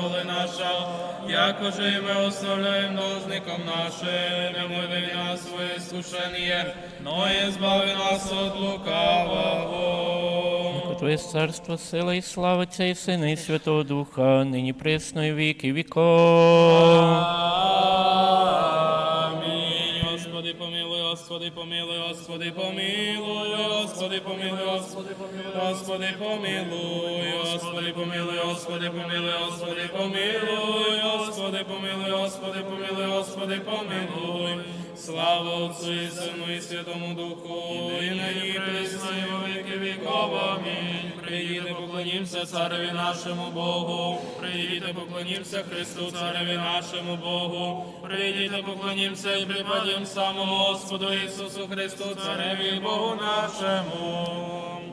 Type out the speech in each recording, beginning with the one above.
доли наша, якоже и мы оставляем должником нашим, не введи нас в искушение, но избави нас от лукавого. Твоє царство, сила і слава Отця і Сина і Святого Духа, нині пресно і віки віков. Амінь. Господи, помилуй, Господи, помилуй, Господи, помилуй, Господи, помилуй, Господи, помилуй, Господи, помилуй, Господи, помилуй, Господи, помилуй, Господи, помилуй, Господи, помилуй, Господи, помилуй, Господи, помилуй. Слава Отцу і Сину і Святому Духу, і нині і присно, віки віков. Амінь. Прийдіте, поклонімся цареві нашому Богу. Прийдіте, поклонімся Христу, цареві нашому Богу. Прийдіте, поклонімся і припадім самому Господу Ісусу Христу, цареві Богу нашому.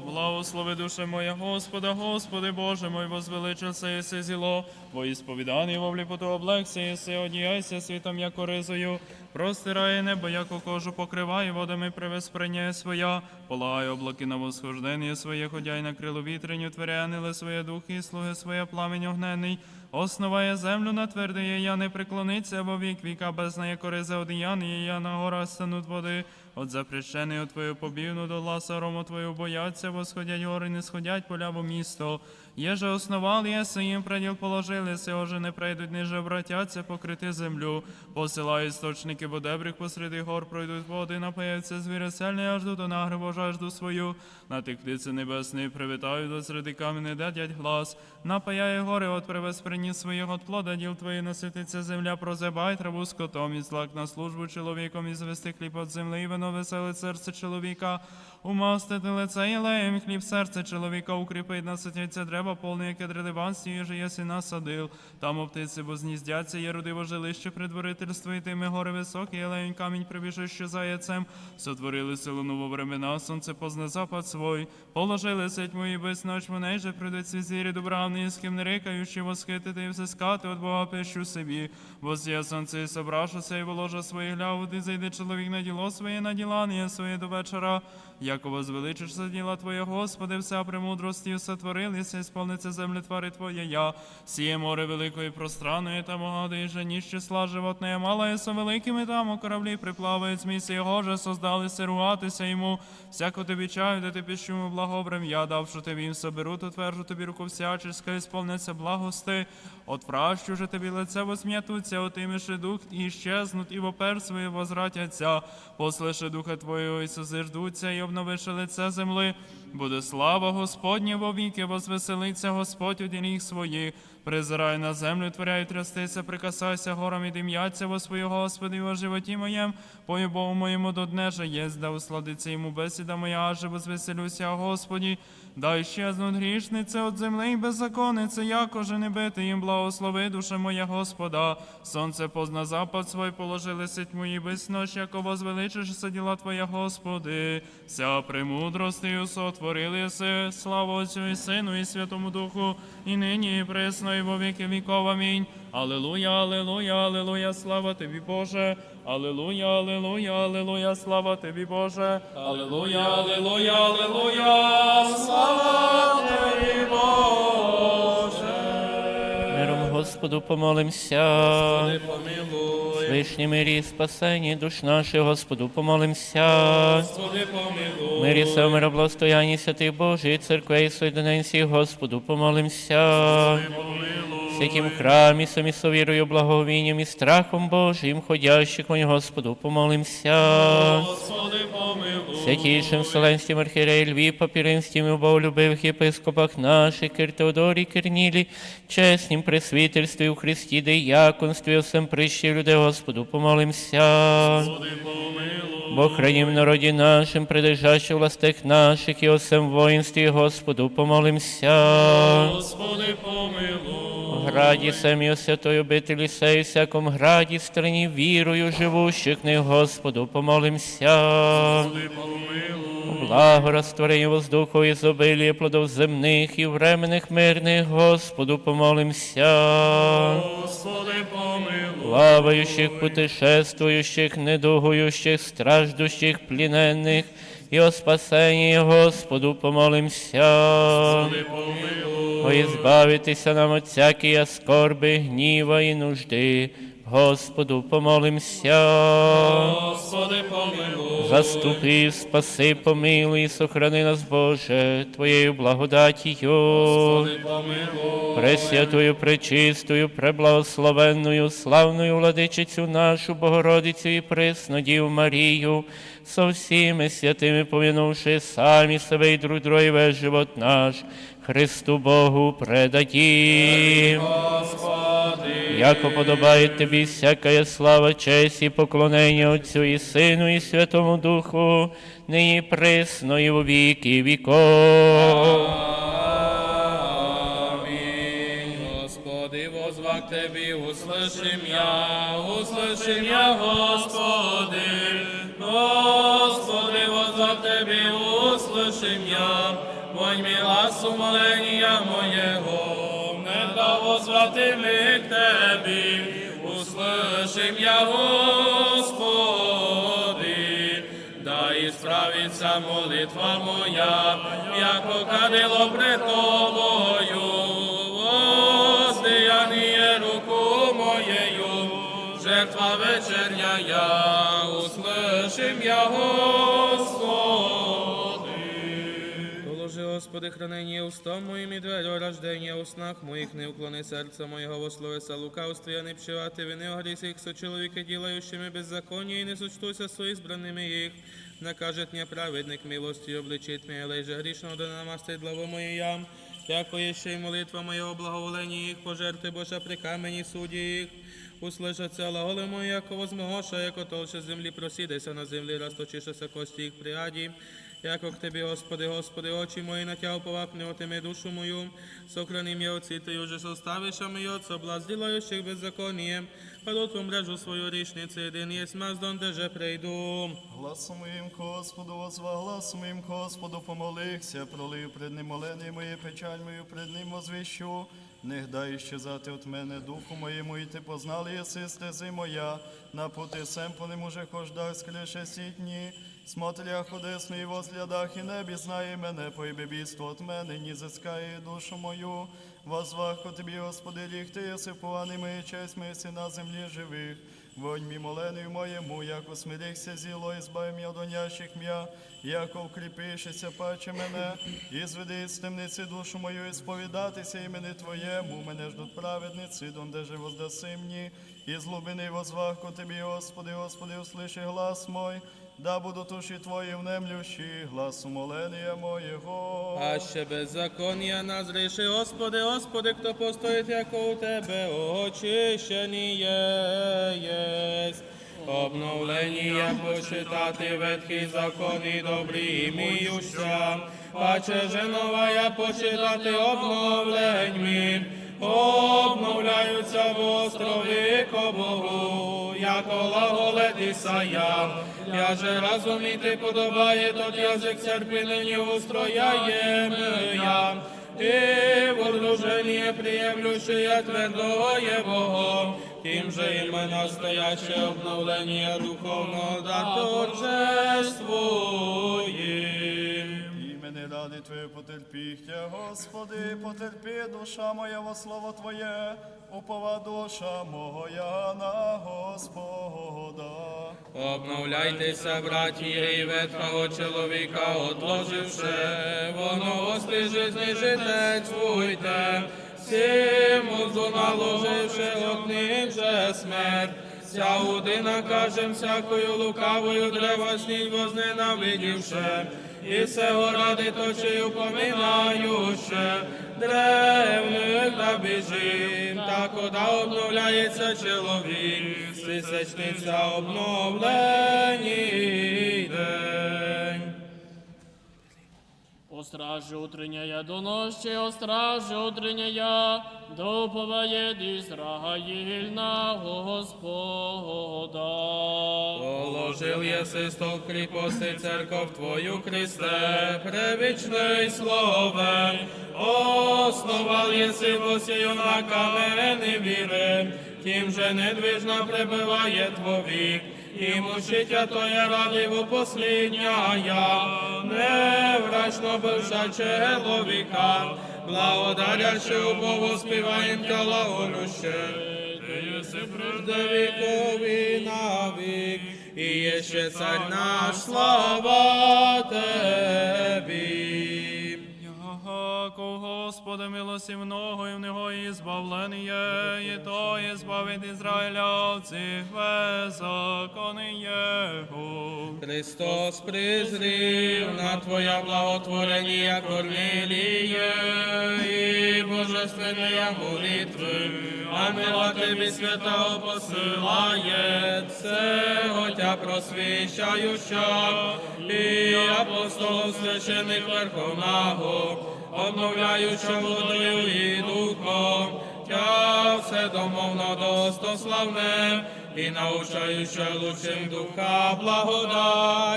Благослови душе моя Господа, Господи Боже мой, возвеличився єси зіло, бо ісповіданий во вліпоту облекся єси, одіяйся світом, яко ризою, простирає небо, яко кожу покриває, водами привесприняє своя, полагає облаки на восхождення своє, ходяй на крилу вітреню, творяє ангели своє духи, слуги своє пламень огнений, основає землю на твердиє, я не преклониться, бо вік віка безна, яко ризе одіяний, я на горах стануть води, от запрещений от твою побівну до ласа рому твою бояться, восходять гори, не сходять поля в місто. Єже основали єси, їм преділ положилися, оже не прийдуть, ниже обратяться, покрити землю. Посилають істочники водебрих посреди гор, пройдуть води, напаяться звіри сельні, аж до нагребу жажду свою. На тих птиці небесні привітають до середи камені, дадять глас. Напаяє гори, от привез приніс своїх от плода, діл твої насититься земля, прозебай траву скотом, і злак на службу чоловіком, і звести хліб от земли, і вино веселить серце чоловіка. Умастити лице єлеєм, хліб серце чоловіка укріпить, наситяться древа, повне, яке дредиванстві, їже єси насадив. Там оптиці возніздяться, є родиво жилище предворительство, і тими гори високі, єлеєм камінь прибіжище заяцем. Сотворили силу нову времена, сонце позна запад свой. Положили сеть мої без ноч, мене же прийдуть свізірі добравні, з не рикаючи, восхитити і взискати, от Бога пищу собі. Возія сонце і собрашуся, і воложа свої гляву, зайде чоловік на діло своє, на ділання своє до вечора. Яко возвеличишся діла Твоє, Господи, вся премудрості сотворилися, і сповниться землі твари Твоє я. Сіє море великої пространої, там огади і жені числа животне, мала со великими там у кораблі приплавають зміси його же, создалися ругатися йому. Всяко тобі чаю, де ти піщому благобрем, я давши тобі їм соберу, то твержу тобі руку всяческа, і сповниться благости. От пращу же тобі лице восм'ятуться, отимеши дух і щезнуть, і вопер своє возвратяться. Послеше духа Твого і созиждуться, і обновиши лице земли. Буде слава Господня вовіки, возвеселиться Господь у діліх своїх. Призирай на землю, творяй трястися, прикасайся горам і дим'яться во свою Господи, во животі моєм, по Богу моєму до дне же єсть, да усладиться йому бесіда моя, аже возвеселюся, Господі. Дай щезнуть грішнице от земли і беззаконнице, якоже не бити їм благослови, душа моя Господа. Сонце позна запад свой положили сить мої без ночь, яко возвеличишся діла Твоя, Господи. Вся премудростю сотворилися, слава Отцю і Сину, і Святому Духу, і нині, і пресно, і во віки віков. Амінь. Алелуя, алелуя, алелуя, слава Тобі, Боже. Аллилуйя, аллилуйя, аллилуйя, слава Тобі, Боже. Аллилуйя, аллилуйя, аллилуйя, слава Тобі, Боже. Господу помолимся. Помилуй, Вишній мирі, спасенні душ наших, Господу помолимся. Господи, помилуй. Мирі се миробластоянні святих Божій, церкви і соєдиненці, Господу помолимся. В святім храмі, самі совірою, благовінням і страхом Божим, ходящих мені, Господу помолимся. Господи, помилуй. Святійшим Вселенським архієреї Львів, папіринським і боголюбивих єпископах наших, Кир Теодорі, Кирнілі, чеснім пресвітерстві у Христі, деяконстві, усім прищі люди, Господу помолимся. Бо хранім народі нашим, придержащих властях наших і усім воїнстві, Господу помолимся. Господи, помилуй. Граді самі у святої обителі сей, всяком граді, страні вірою живущих, не Господу помолимся. Благо розтворення воздуху і зобилія плодов земних і временних мирних, Господу помолимся. Господи, помилуй. Плаваючих, путешествуючих, недугуючих, страждущих, пліненних, і о спасенні Господу помолимся. О, і збавитися нам от всякої скорби, гніва і нужди. Господу помолимся. Господи, помилуй. Заступи, спаси, помилуй, і сохрани нас, Боже, Твоєю благодатію. Господи, помилуй. Пресвятою, пречистою, преблагословенною, славною владичицю нашу Богородицю і Преснодів Марію, со всіми святими помінувши самі себе і друг друга живот наш, Христу Богу предадім. Яко подобає тобі всякая слава, честь і поклонення Отцю і Сину, і Святому Духу, нині присно і у віки віков. Амінь. Господи, возвах Тебі, услышим я, услышим я, Господи. Господи, возвах Тебі, услышим я, вонь милас умолення моєго, не да возвати ми к Тебі, услышим я, Господи. Да ісправиться молитва моя, яко кадило пред тобою, жертва вечерня я, услышим я, Господи. Положи, Господи, хранення устам моїм і двері рождення у снах моїх, не уклони серця моєго во словеса лукавства, я не вчивати вини огрісі їх сочоловіки, ділаючими беззаконня, і не сочтуся со избранными їх. Накажет мне праведник милості обличить мене, але же грішного да намастить главу моя. Яко є ще й молитва моєго благоволення їх, пожерти Божа при камені судді їх. Услышаться глаголи мої, яко возмогоша, яко толще землі просідеся на землі, розточишеся кості їх приаді. Яко к Тебе, Господи, Господи, очі мої на Тя уповак, не отиме душу мою, сохрани мне от Ти уже составиш, а мій от соблазн, делающих беззаконієм, падут в мрежу свою річницю, один єсть маз, донде же прийду. Гласом моїм Господу возва, гласом моїм Господу помолився, пролив пред ним моление моє, печаль мою пред ним возвіщу. Не гдай щезати от мене, духу моєму, і ти познали єси стези моя, на пути сем по ним уже хождах скреше сітні. Смотрях одесну і возглядах, і небі знає мене, поїбебіство от мене, ні зискає душу мою. Возвах тобі, Господи, ліг, ти єси пований моє честь, ми на землі живих. Вонь мій моленою моєму, як усмирихся зіло, і збав м'я донящих м'я, як вкріпишися, паче мене, і зведи з темниці душу мою, і сповідатися імені Твоєму, мене ждуть праведниці, донде же воздаси мені, і з глибини возвах Тобі, Господи, Господи, услиши глас мой, да буду туші Твої внемлющі, глас умолення моєго. А ще беззаконня назріши, Господи, Господи, хто постоїть, яко у Тебе очищені єсть. Обновлення почитати ветхий закон і добрі іміюся, паче же новая почитати обновленьми. Обновляються в острові ко Богу, яко глаголет Ісая. Я же розуміти подобає, тот язик терпінені устрояєм я. И вооружение приемлющее твердого Его, тем же и мы настоящее обновление духовного да торжествуем. Імени ради потерпіхтя, Господи, потерпі душа моя во слово Твоє, упова душа моя на Господа. Обновляйтеся, братії, і ветхого чоловіка, отложивши, воно ости жизни житецвуйте, всім узу наложивши от них же смерть. Вся удина кажем всякою лукавою древосніть возненавидівши, і сего ради точею поминаючи, древних та біжим, так кода обновляється чоловік, сисечниця обновленій О стражі утрення до ночі, о стражі утрення, доповає Ізраїль на Господа. Положил єси стовп кріпости церков Твою Христе, превічний слове, основал єси посію на камені віри, тим же недвижно пребиває Твовік, и мучителя Твоя ради во последняя, неврачно бывша человека, благодаряще Богу співаєм тела олюще. Ти єси правда, віков навік, на вік, і є ще цар наш, слава Тебі. Господа милості і в нього і збавлення, і то є збавить Ізраїлявців, беззакони Його. Христос призрів на Твоя благотворення Корниліє і божественної молитви. Ангела Тобі святого посилає, цего Тя просвіщаюча, і апостолов священих верховного, обновляюча водою і духом, Тя все домовно достославне, і научаюча лучшим духа благодатію.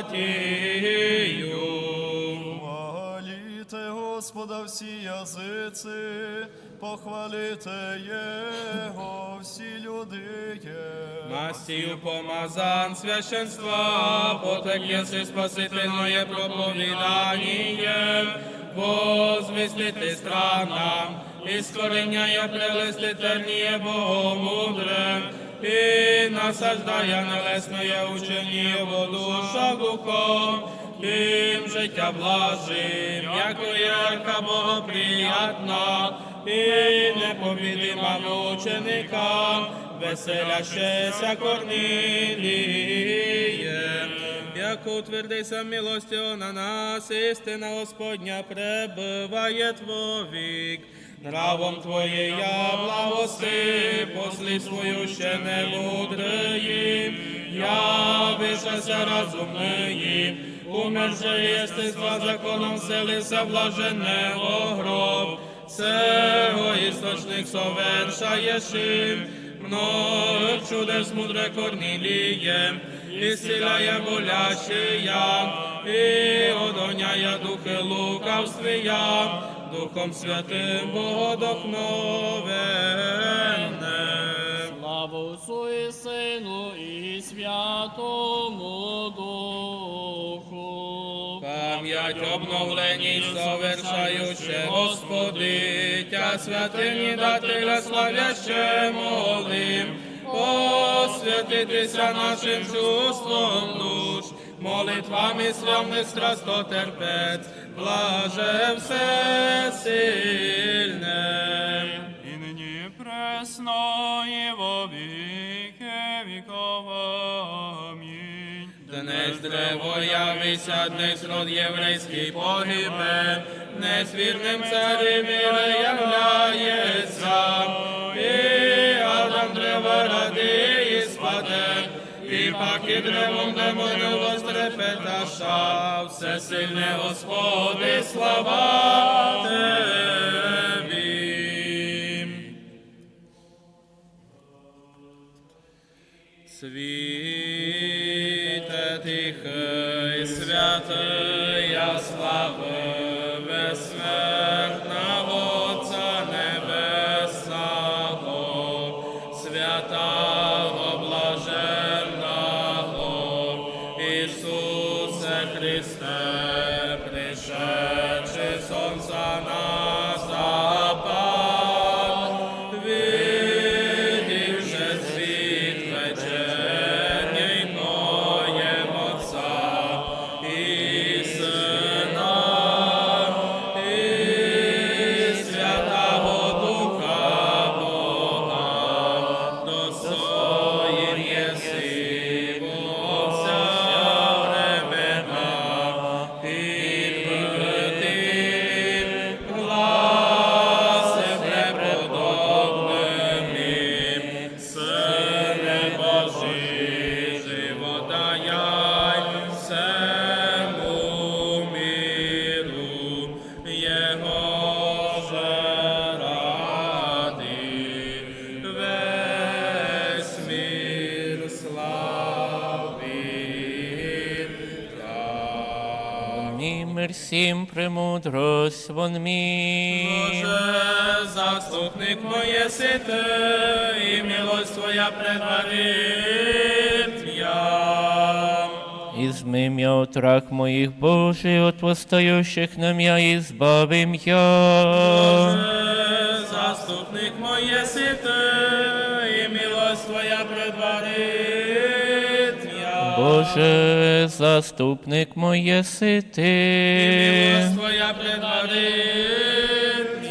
Хваліте Господа всі язиці, похвалите Його всі люди. Мастію помазан священства, потек єси спасительное проповідання, возвістити странам, і скорення прелестительніє Богомудре, і насаждає нелесне учення во душах духом, тим життя блажим, яко ярка богоприятна, і непобідима мученика, веселящеся Корниліє. Як утвердися милостю на нас, істина Господня пребиває Твовік. Нравом Твоєя благоси, послі свою ще не мудрої, явишася розумної, умер же єстества законом вселися блаженного гроб, Сего істочник совершаєш им, много чудес мудре Корниліє, ісціляє болящия, і одоняє духи лукавствія, Духом Святим Богодохновенне. Слава Отцу і Сину і Святому Духу. Пам'ять обновлені совершаюче, Господи, Тя святині дателя славяще молим, освятитися нашим чувством душ, молитвами славних страстотерпець, блаже все сильне. І нині пресно, і во віки віков. Амінь. Днес древо явися, днес род єврейський погибе, днес вірним царем являється, і древо ради і спаде, і паки древом вострепеташа, все сильне Господи, слава Тебі. Світе тихий, святия премудрость, вон мій. Боже, заступник моє сите, і милость Твоя предварит я. возьми меня от рак моих Божий, от восстающих на меня избавим я. Заступник моє сите, і милость Твоя предварить я. Боже, заступник моє сити. Твоя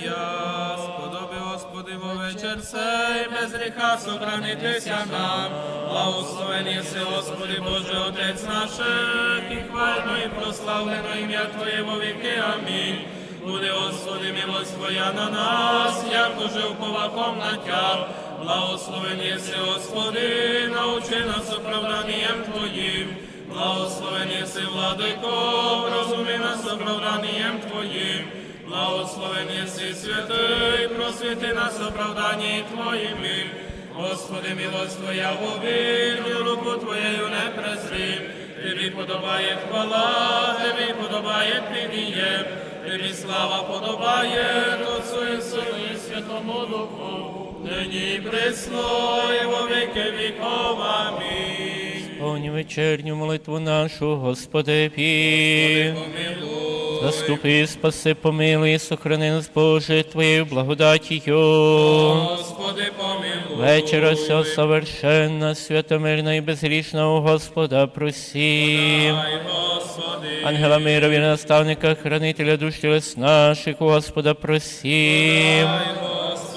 я. Сподоби, Господи, во вечір сей, без гріха нам. Благословен єси, Господи, Боже, Отець наших, і хвально і прославлено ім'я Твоє во віки. Амінь. Буде, Господи, милость Твоя на нас, як уже уповахом на Тя. Благословен єси, Господи, научи нас оправданням Твоїм. Благословен єси, владико, розуми нас оправданням Твоїм. Благословен єси, святий, просвіти нас оправданні Твоїми. Господи, милость Твоя вовіль, руку Твоєю не презрім. Тобі подобає хвала, Тобі подобає підіє, Тобі слава подобає, Отцу і Сину і Святому Духу, нині присно, і во віки віков. Амінь. Сповні вечерню молитву нашу, Господи, пі. Заступи, спаси, помилуй, сохрани нас, Боже, Твоєю благодатію. Господи, помилуй. Вечера вся совершенна, святомирна і безгрішна у Господа просім. Ангела мирові, наставника, хранителя душ тілес наших, у Господа просім. Господи.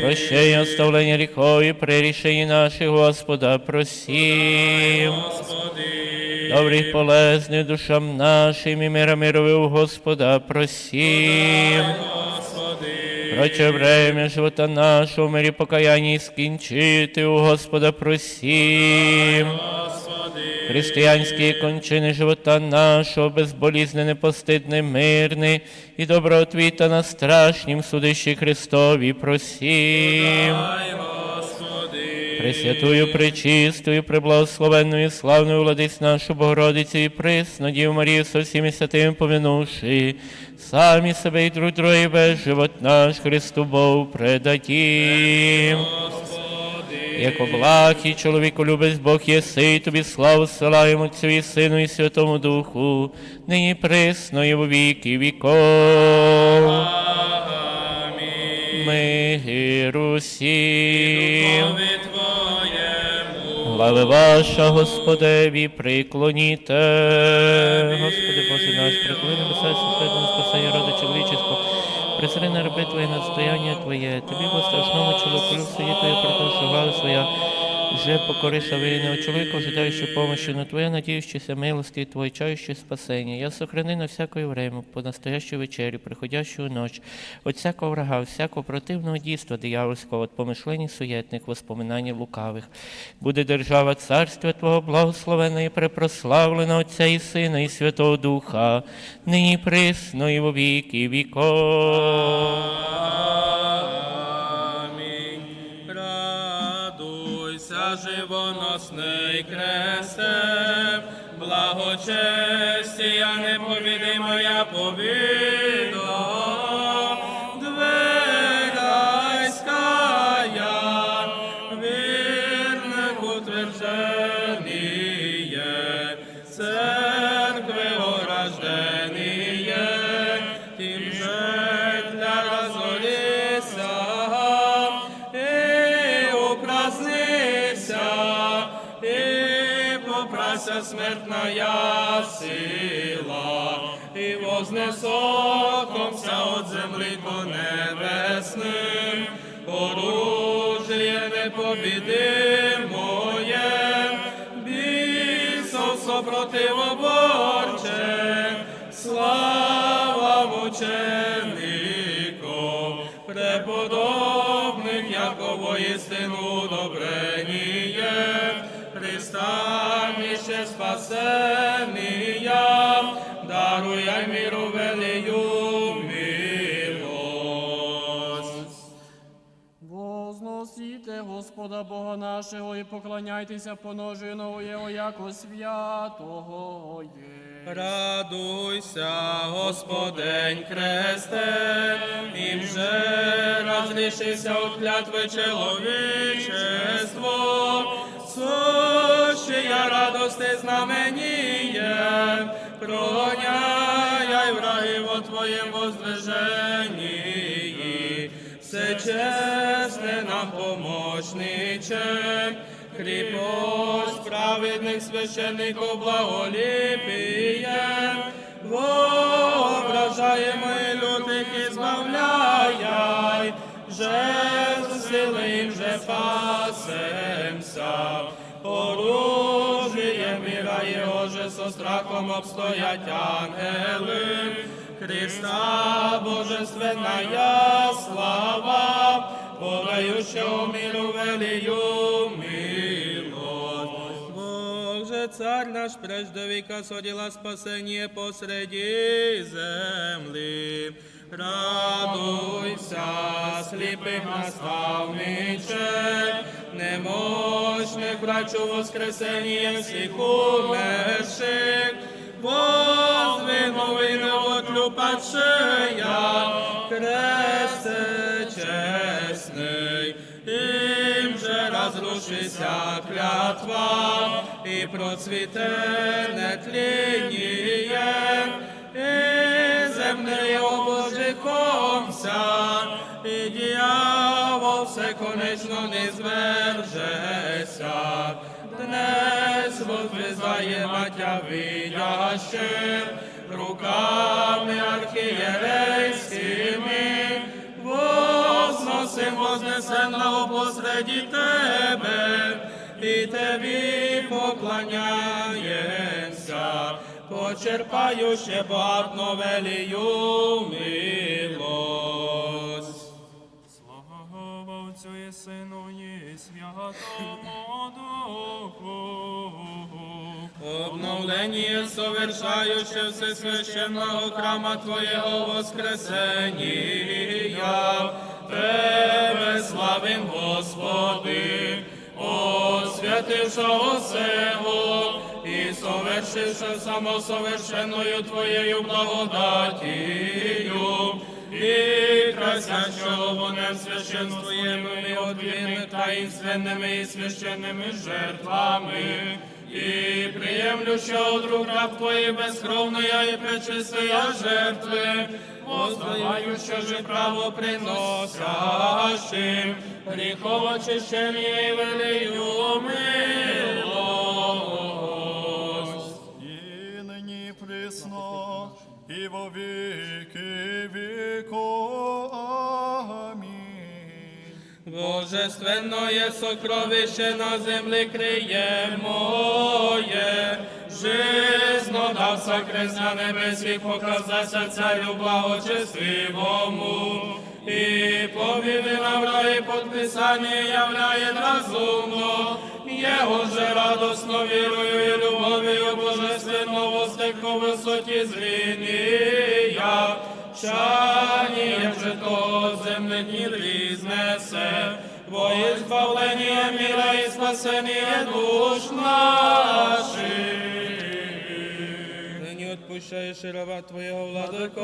Прощення, оставлення гріхов і прирішення наших, Господа просім. Добрих полезних душам нашим і мира мирови у Господа просім. Проче время живота нашого, в мирі покаяння і скінчити у Господа просім. Християнські кончини живота нашого, безболізне, непостидне, мирне і добротвіта на страшнім судищі Христові просім. Пресвятую, пречистую, преблагословенную, славною владиць нашу Богородицю і присну Діву Марію со всіми святими помянувши, самі себе і друг друга, і весь живот наш Христу Богу предадім. Як облах і чоловіку любець Бог єси, тобі славу силаємо Отцю і Сину і Святому Духу, нині присно і во віки віков. Духові Твоєму. Глави ваша, Господеві, приклоніте. Господи Боже наш, приклони небеса, святого спасення роду чоловічого. Присри на раби Твоє настояння Твоє, Тобі во страшному чоловіку суді Твоє притушували своя, вже покориша винного чоловіка, ожидаючи помощи, но Твоя надіючися милості, Твоє чаючи спасення. Я сохрани на всякое время, по настоящу вечерю, приходящую ночь, от всякого врага, всякого противного дійства диявольського, от помишлень суєтних, воспоминань лукавих. Буде держава царства Твого благословена і препрославлена Отця і Сина, і Святого Духа, нині присно, і во віки віков. Живоносний кресте, благочестія неповідимо я Дверай попрася смертная сила, і вознесокомся от землі по небесним, оружие непобідимоє, бісов сопротивоборче, слава мучеником, преподобних, яко воістину добреніє, спасенія, даруй міру велию милость. Возносите Господа Бога нашого і поклоняйтеся поножину Його, яко святого є. Радуйся, Господень кресте, і вже розрішися от клятви чоловічество, сущая радости знаменіє, прогоняй враги во Твоем воздвижении, все честне нам помощниче, кріпость праведних священників благоліпіє, воображаємо лютих і збавляй, же сили їм же пасемся, оружіє міра його же со страхом обстоять ангели, Христа Божественная слава, подающего миру велию милость. Бог же царь наш прежде века судила спасение посреди земли. Радуйся, сліпих наставниче, немощних врачу воскресення всіх умерших, воздвинув і не отлюпавшия, кресте чесний, им же разрушися клятва, і процвіте нетлінніє, і земне обожихомся, і дьявол все конечно не звержеся. Днес возвизає матя видяще, руками архієрейськими, возносим вознесенного посреди тебе, і тобі поклоняємся, почерпаючи багатно велію милость. Слава Отцю і Сину і Святому Духу. Обновление совершаючи всесвященного храма Твоєго Воскресення, Тебе славим, Господи, освятившого сего і совершивши самосовершенною Твоєю благодатію, і красящого вогнем священствуємими отвіми таїнственними і священними жертвами, і приємлющого друг раб Твої безкровної і пречистої жертви, воздаваючи же право приносящим, гріхов очищення і велію милость. Во віки віку. Амінь. Божественное сокровище на землі криє моє, жизно дався крест на небесі, показався царю благочестивому, і повіли на враї подписання являє разумно, Його же радосно вірою і любов'ю божественно воздиху висоті зріння, як же то земних ні знесе, во избавление міра і спасення душ наших. Нині отпущаєш рава Твоєго владико,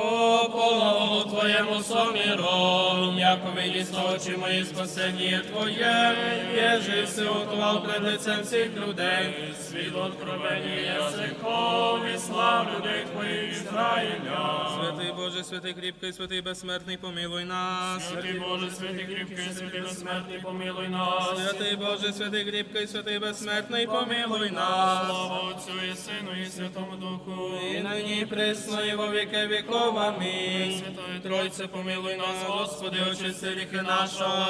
полову Твоєму соміром, яко видість очі мої спасення Твоє, єжи си утвал пред лицем всіх людей, світ откровення язиков і слав людей Твоїх Ізраїля. Святий Боже, святий кріпкий, святий безсмертний, помилуй нас. Святий Боже, святий кріпкий, святий безсмертний, помилуй нас. Святий Боже, святий кріпкий, святий безсмертний, помилуй нас. Слава Отцю і Сину і Святому Духу. І нині і присно, і во віки віков. Амінь. Святої Тройце, помилуй нас, Господи, очисти ріхи наша,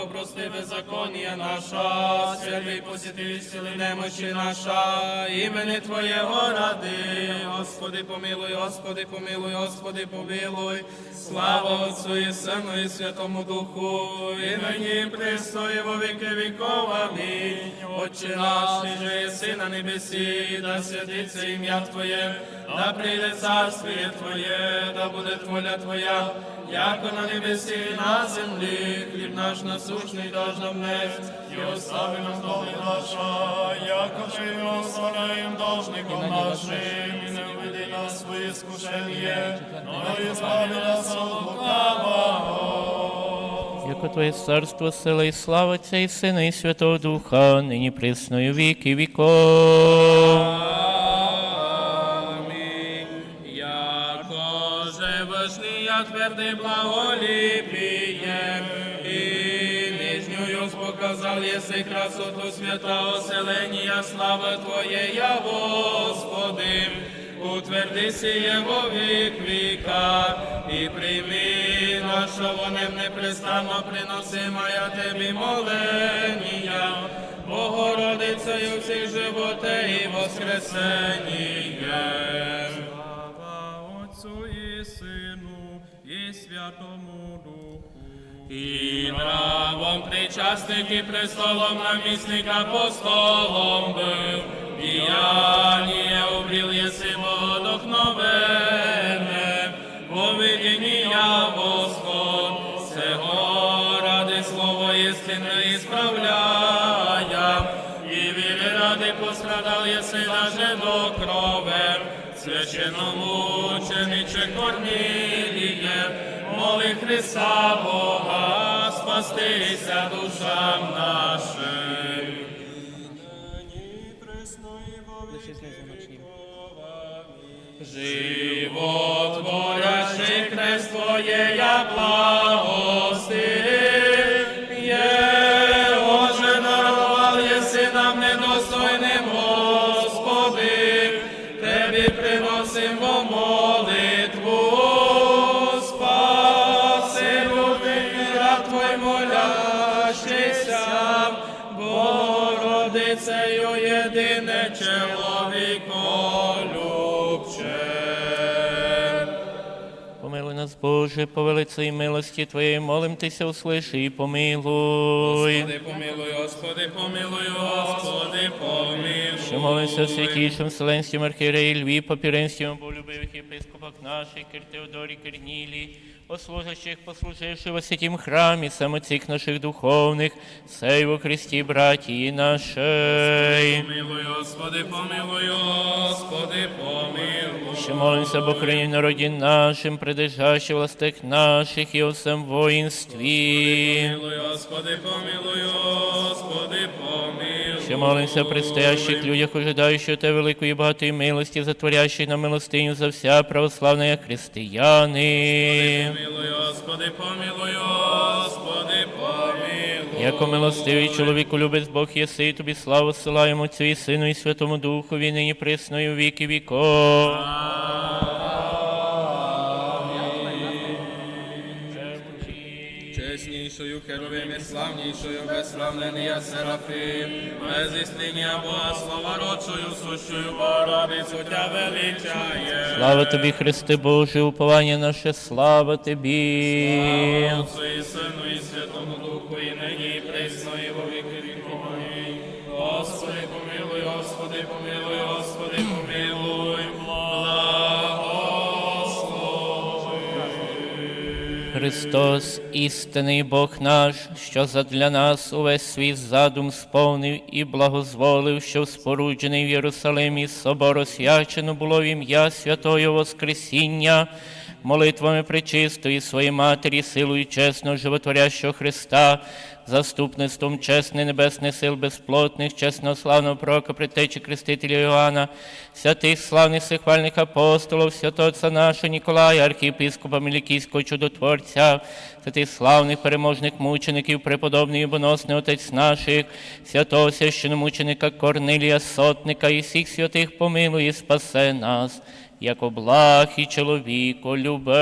попрости беззаконія наша, святий посіти, сили немощі наша, імені Твоєго ради, Господи, помилуй, Господи, помилуй, Господи, помилуй, слава Отцу і Сину і Святому Духу, і нині і присно, і во віки віков. Амінь. Отче наш, ти же єси на небесі, да святиться ім'я Твоє, да прийде царствіє Твоє, да буде воля Твоя, яко на небесі і на землі, хліб наш насущний даж нам днес, і остави нам долги наша, яко же і должником нашим, і не введи нас в своє скушення, но избави нас от лукавого. Яко Твоє царство, сила і слава Отця і Сина і Святого Духа, нині присно і у віки віков. Тебя твердый благолепие, и нижнюю показал, если красоту свята оселения славы Твоея, Господи. Утверди сіє во вік віка, і прийми нашого нем непрестанно приносимая Тебі моленія, Богородицею всіх животе і воскресеніє. Слава Отцу і Сину, і Святому Духу. І нравом причасник і престолом намісник апостолом був, діяння обріл єси водохновенне, поведіння Господь, сего ради слово істинне і справляя, і віри ради пострадал єси даже до крове, священномучениче Корніліє, моли Христа Бога, спастися душам нашим. Животворящий крест Твоє, я благости, Боже, по великій милості Твоєї, молимтеся, услиши і помилуй. Господи, помилуй, Господи, помилуй, Господи, помилуй. Що молимся святійшим Вселенським архієреї Льві, Попіренським, болюбивих єпископах наших, Кир Теодорі, Кирнілі, о служащих, послуживши во святім храмі, самоцік наших духовних, сей во Христі, братії нашей. Помилуй, Господи, помилуй, Господи, помилуй. Що молимося об Україні народі нашим, придержащи властих наших і о всем воїнстві. Помилуй, Господи, помилуй, Господи, молимося о предстоящих людях, ожидаючих те великої багатої милості, затворящих на милостиню за вся православна християни. Помилуй, Господи, помилуй, Господи, помилуй. Яко милостивий чоловіку любець Бог єси, тобі славу силаємо Отцю і Сину і Святому нині присно і у віки віков. Чеснішою херовими, славнішою, безславнений я Серафим, без істиння Бога, слова родшою, сущою Богородицю тя величає. Слава тобі, Христе Боже, уповання наше, слава тобі. Отцу і Сину і Святому Духу, і нині, і присно, і во віки віков. Амінь. Господи, помилуй, Господи, помилуй, Господи, помилуй, Христос, істинний Бог наш, що задля нас увесь свій задум сповнив і благозволив, що споруджений в Єрусалимі собор освячено було в ім'я Святого Воскресіння, молитвами пречистої своєї Матері, силою чесного животворящого Христа, заступництвом чесних небесних сил безплотних, чесного славного пророка, предтечі крестителя Іоанна, святих славних сихвальних апостолів, святого Отця нашого Ніколая, архієпископа Мілікійського чудотворця, святих славних переможних мучеників, преподобний і боносний Отець наших, святого священомученика Корнилія Сотника і всіх святих помилуй і спасе нас, як облах і чоловіко любець.